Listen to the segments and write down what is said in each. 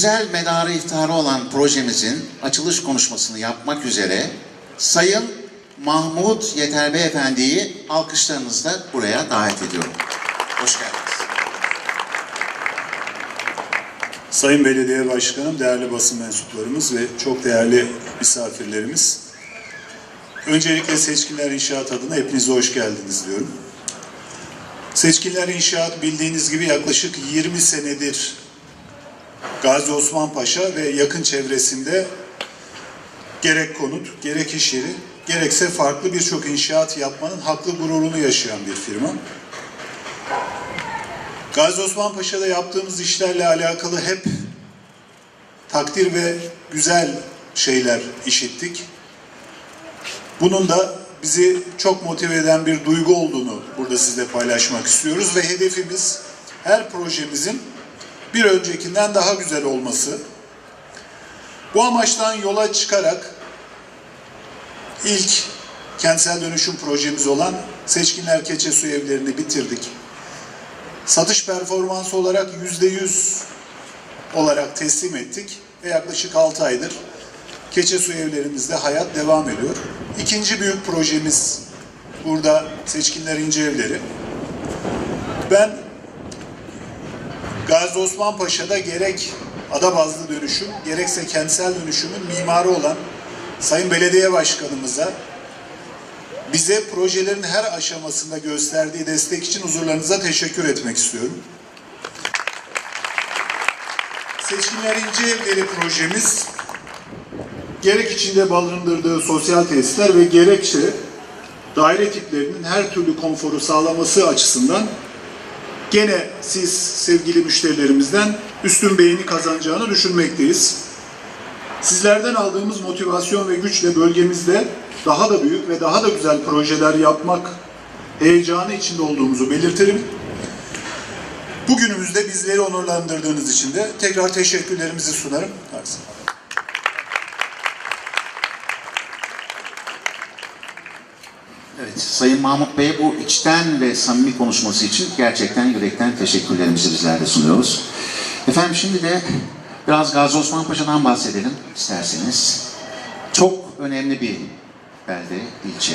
güzel medarı iftiharı olan projemizin açılış konuşmasını yapmak üzere Sayın Mahmut Yeter Beyefendi'yi alkışlarınızla buraya davet ediyorum. Hoş geldiniz. Sayın Belediye Başkanım, değerli basın mensuplarımız ve çok değerli misafirlerimiz. Öncelikle Seçkinler İnşaat adına hepinize hoş geldiniz diyorum. Seçkinler İnşaat bildiğiniz gibi yaklaşık 20 senedir Gazi Osman Paşa ve yakın çevresinde gerek konut, gerek iş yeri, gerekse farklı birçok inşaat yapmanın haklı gururunu yaşayan bir firma. Gazi Osman Paşa'da yaptığımız işlerle alakalı hep takdir ve güzel şeyler işittik. Bunun da bizi çok motive eden bir duygu olduğunu burada sizle paylaşmak istiyoruz ve hedefimiz her projemizin bir öncekinden daha güzel olması. Bu amaçtan yola çıkarak ilk kentsel dönüşüm projemiz olan Seçkinler Keçe Su Evlerini bitirdik. Satış performansı olarak yüzde yüz olarak teslim ettik ve yaklaşık 6 aydır Keçe Su Evlerimizde hayat devam ediyor. İkinci büyük projemiz burada Seçkinler İnce Evleri. Ben Gazi Osman Paşa'da gerek ada bazlı dönüşüm gerekse kentsel dönüşümün mimarı olan Sayın Belediye Başkanımıza bize projelerin her aşamasında gösterdiği destek için huzurlarınıza teşekkür etmek istiyorum. Seçkinler İnce Evleri projemiz gerek içinde barındırdığı sosyal tesisler ve gerekse daire tiplerinin her türlü konforu sağlaması açısından gene siz sevgili müşterilerimizden üstün beğeni kazanacağını düşünmekteyiz. Sizlerden aldığımız motivasyon ve güçle bölgemizde daha da büyük ve daha da güzel projeler yapmak heyecanı içinde olduğumuzu belirtelim. Bugünümüzde bizleri onurlandırdığınız için de tekrar teşekkürlerimizi sunarım. Arz. Sayın Mahmut Bey bu içten ve samimi konuşması için gerçekten yürekten teşekkürlerimizi bizler de sunuyoruz. Efendim şimdi de biraz Gazi Osman Paşa'dan bahsedelim isterseniz. Çok önemli bir belde, ilçe.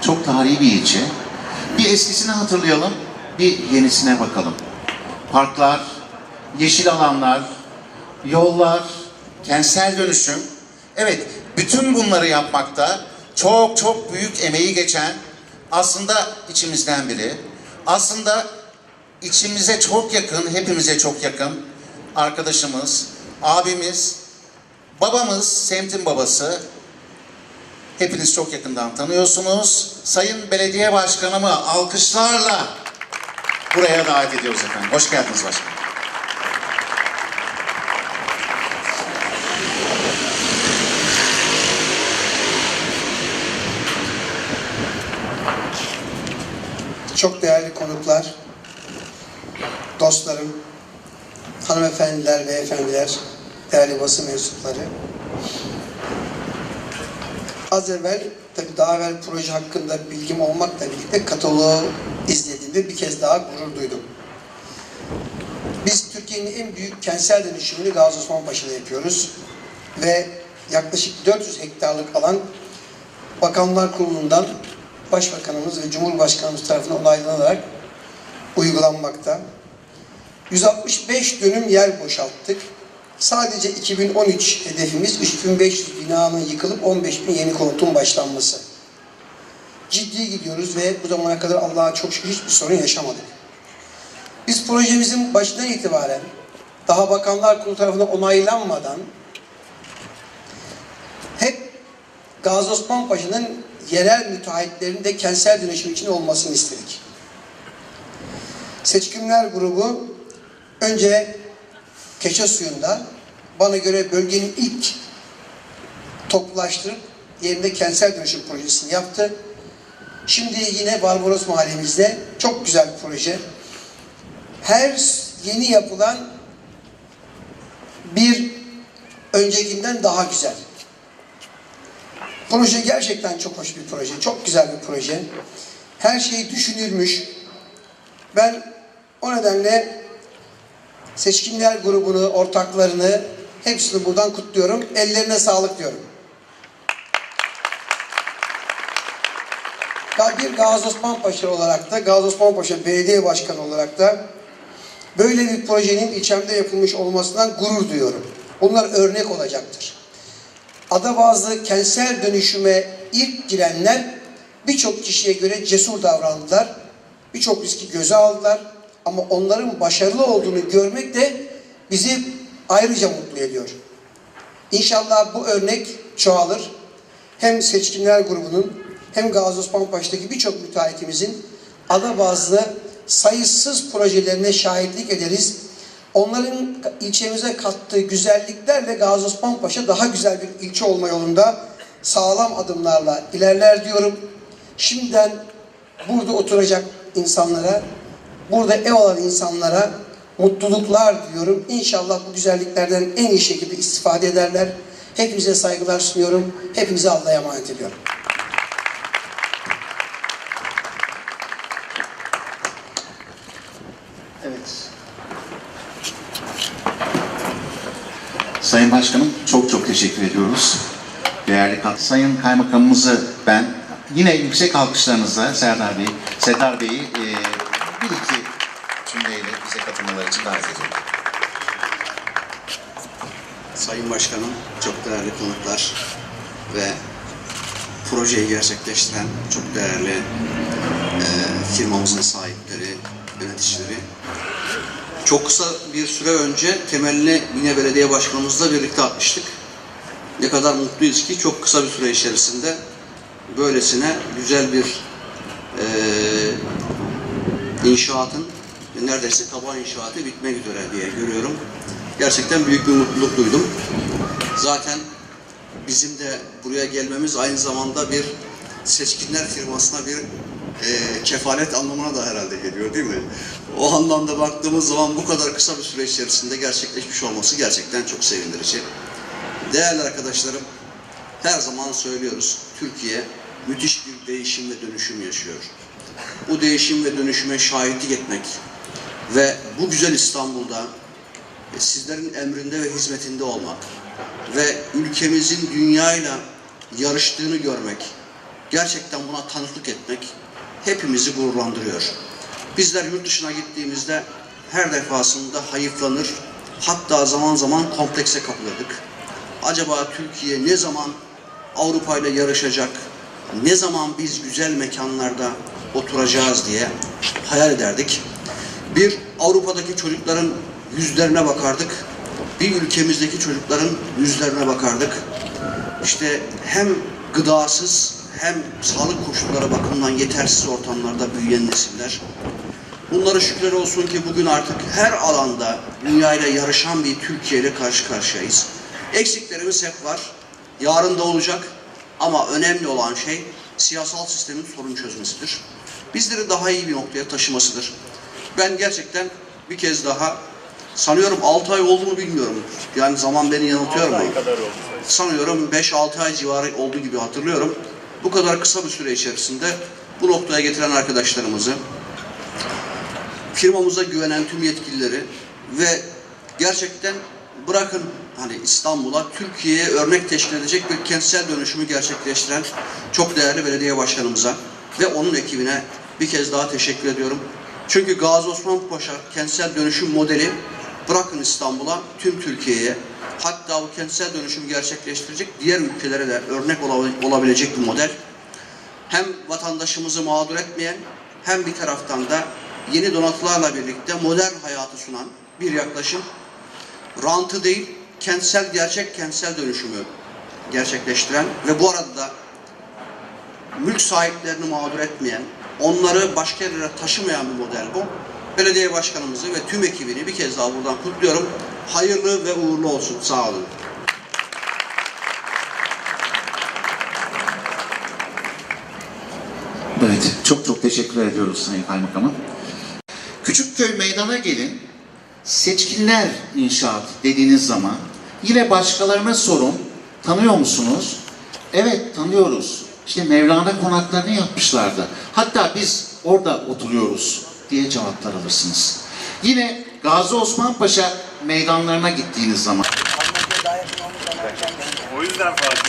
Çok tarihi bir ilçe. Bir eskisini hatırlayalım, bir yenisine bakalım. Parklar, yeşil alanlar, yollar, kentsel dönüşüm. Evet, bütün bunları yapmakta çok çok büyük emeği geçen aslında içimizden biri. Aslında içimize çok yakın, hepimize çok yakın arkadaşımız, abimiz, babamız, semtin babası. Hepiniz çok yakından tanıyorsunuz. Sayın Belediye Başkanımı alkışlarla buraya davet ediyoruz efendim. Hoş geldiniz başkanım. Çok değerli konuklar, dostlarım, hanımefendiler, beyefendiler, değerli basın mensupları. Az evvel, tabii daha evvel proje hakkında bilgim olmakla birlikte kataloğu izlediğimde bir kez daha gurur duydum. Biz Türkiye'nin en büyük kentsel dönüşümünü Gazi Osman Paşa'da yapıyoruz. Ve yaklaşık 400 hektarlık alan Bakanlar Kurulu'ndan Başbakanımız ve Cumhurbaşkanımız tarafından onaylanarak uygulanmakta. 165 dönüm yer boşalttık. Sadece 2013 hedefimiz 3500 binanın yıkılıp 15 bin yeni konutun başlanması. Ciddi gidiyoruz ve bu zamana kadar Allah'a çok şükür hiçbir sorun yaşamadık. Biz projemizin başından itibaren daha Bakanlar Kurulu tarafından onaylanmadan hep Gazi Osman Paşa'nın yerel müteahhitlerin de kentsel dönüşüm için olmasını istedik. Seçkimler grubu önce Keçe Suyu'nda bana göre bölgenin ilk toplulaştırıp yerinde kentsel dönüşüm projesini yaptı. Şimdi yine Barbaros mahallemizde çok güzel bir proje. Her yeni yapılan bir öncekinden daha güzel. Proje gerçekten çok hoş bir proje, çok güzel bir proje. Her şey düşünülmüş. Ben o nedenle Seçkinler grubunu, ortaklarını hepsini buradan kutluyorum. Ellerine sağlık diyorum. Bir Gazi Osman Paşa olarak da, Gazi Osman Paşa Belediye Başkanı olarak da böyle bir projenin içeride yapılmış olmasından gurur duyuyorum. Bunlar örnek olacaktır. Ada bazlı kentsel dönüşüme ilk girenler birçok kişiye göre cesur davrandılar. Birçok riski göze aldılar. Ama onların başarılı olduğunu görmek de bizi ayrıca mutlu ediyor. İnşallah bu örnek çoğalır. Hem seçkinler grubunun hem Gazi Osman Paşa'daki birçok müteahhitimizin ada bazlı sayısız projelerine şahitlik ederiz. Onların ilçemize kattığı güzelliklerle Gazi Osman Paşa daha güzel bir ilçe olma yolunda sağlam adımlarla ilerler diyorum. Şimdiden burada oturacak insanlara, burada ev alan insanlara mutluluklar diyorum. İnşallah bu güzelliklerden en iyi şekilde istifade ederler. Hepinize saygılar sunuyorum. Hepinize Allah'a emanet ediyorum. Evet. Sayın Başkanım çok çok teşekkür ediyoruz. Değerli kat- Sayın Kaymakamımızı ben yine yüksek alkışlarınızla Serdar Bey, Serdar Bey'i e, bir iki cümleyle bize katılmaları için davet ediyorum. Sayın Başkanım, çok değerli konuklar ve projeyi gerçekleştiren çok değerli e, firmamızın sahipleri, yöneticileri. Çok kısa bir süre önce temelini yine belediye başkanımızla birlikte atmıştık. Ne kadar mutluyuz ki çok kısa bir süre içerisinde böylesine güzel bir e, inşaatın neredeyse taban inşaatı bitmek üzere diye görüyorum. Gerçekten büyük bir mutluluk duydum. Zaten bizim de buraya gelmemiz aynı zamanda bir seçkinler firmasına bir e, kefalet anlamına da herhalde geliyor değil mi? O anlamda baktığımız zaman bu kadar kısa bir süre içerisinde gerçekleşmiş olması gerçekten çok sevindirici. Değerli arkadaşlarım, her zaman söylüyoruz, Türkiye müthiş bir değişim ve dönüşüm yaşıyor. Bu değişim ve dönüşüme şahitlik etmek ve bu güzel İstanbul'da sizlerin emrinde ve hizmetinde olmak ve ülkemizin dünyayla yarıştığını görmek, gerçekten buna tanıklık etmek hepimizi gururlandırıyor. Bizler yurt dışına gittiğimizde her defasında hayıflanır, hatta zaman zaman komplekse kapılırdık. Acaba Türkiye ne zaman Avrupa ile yarışacak, ne zaman biz güzel mekanlarda oturacağız diye hayal ederdik. Bir Avrupa'daki çocukların yüzlerine bakardık. Bir ülkemizdeki çocukların yüzlerine bakardık. İşte hem gıdasız hem sağlık koşulları bakımından yetersiz ortamlarda büyüyen nesiller. Bunlara şükürler olsun ki bugün artık her alanda dünyayla yarışan bir Türkiye ile karşı karşıyayız. Eksiklerimiz hep var. Yarın da olacak. Ama önemli olan şey siyasal sistemin sorun çözmesidir. Bizleri daha iyi bir noktaya taşımasıdır. Ben gerçekten bir kez daha sanıyorum 6 ay oldu mu bilmiyorum. Yani zaman beni yanıltıyor mu? Sanıyorum 5-6 ay civarı oldu gibi hatırlıyorum. Bu kadar kısa bir süre içerisinde bu noktaya getiren arkadaşlarımızı, firmamıza güvenen tüm yetkilileri ve gerçekten bırakın hani İstanbul'a, Türkiye'ye örnek teşkil edecek bir kentsel dönüşümü gerçekleştiren çok değerli belediye başkanımıza ve onun ekibine bir kez daha teşekkür ediyorum. Çünkü Gazi Osman Paşa kentsel dönüşüm modeli bırakın İstanbul'a, tüm Türkiye'ye hatta bu kentsel dönüşümü gerçekleştirecek diğer ülkelere de örnek olabi- olabilecek bir model. Hem vatandaşımızı mağdur etmeyen hem bir taraftan da yeni donatılarla birlikte modern hayatı sunan bir yaklaşım. Rantı değil, kentsel gerçek kentsel dönüşümü gerçekleştiren ve bu arada da mülk sahiplerini mağdur etmeyen, onları başka yerlere taşımayan bir model bu. Belediye başkanımızı ve tüm ekibini bir kez daha buradan kutluyorum. Hayırlı ve uğurlu olsun. Sağ olun. Evet, çok çok teşekkür ediyoruz Sayın Kaymakamım. Küçükköy meydana gelin, seçkinler inşaat dediğiniz zaman yine başkalarına sorun, tanıyor musunuz? Evet, tanıyoruz. İşte Mevlana konaklarını yapmışlardı. Hatta biz orada oturuyoruz diye cevaplar alırsınız. Yine Gazi Osman Paşa meydanlarına gittiğiniz zaman. O yüzden Fatih